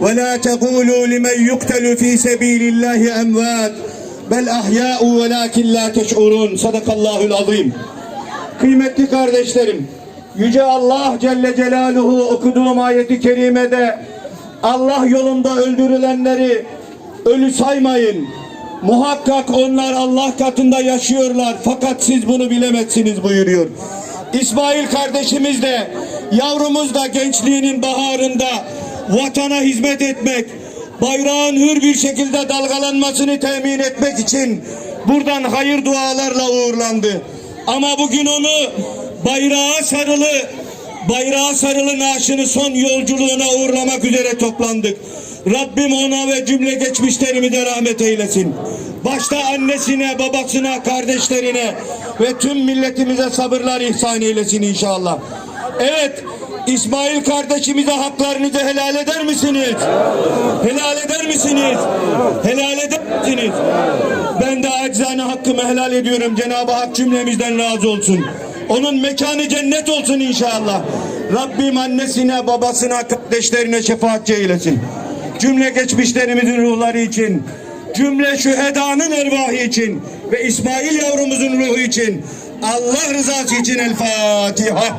ولا تقولوا لمن يقتل في سبيل الله أموات بل أحياء ولكن لا تشعرون صدق الله العظيم Kıymetli kardeşlerim, Yüce Allah Celle Celaluhu okuduğum ayeti kerimede Allah yolunda öldürülenleri ölü saymayın. Muhakkak onlar Allah katında yaşıyorlar fakat siz bunu bilemezsiniz buyuruyor. İsmail kardeşimiz de yavrumuz da gençliğinin baharında vatana hizmet etmek, bayrağın hür bir şekilde dalgalanmasını temin etmek için buradan hayır dualarla uğurlandı. Ama bugün onu bayrağa sarılı bayrağa sarılı naaşını son yolculuğuna uğurlamak üzere toplandık. Rabbim ona ve cümle geçmişlerimi de rahmet eylesin. Başta annesine, babasına, kardeşlerine ve tüm milletimize sabırlar ihsan eylesin inşallah. Evet, İsmail kardeşimize haklarınızı helal eder misiniz? Helal eder misiniz? Helal eder misiniz? Ben de acizane hakkımı helal ediyorum. Cenab-ı Hak cümlemizden razı olsun. Onun mekanı cennet olsun inşallah. Rabbim annesine, babasına, kardeşlerine şefaatçi eylesin. Cümle geçmişlerimizin ruhları için, cümle şühedanın ervahı için ve İsmail yavrumuzun ruhu için Allah rızası için El Fatiha.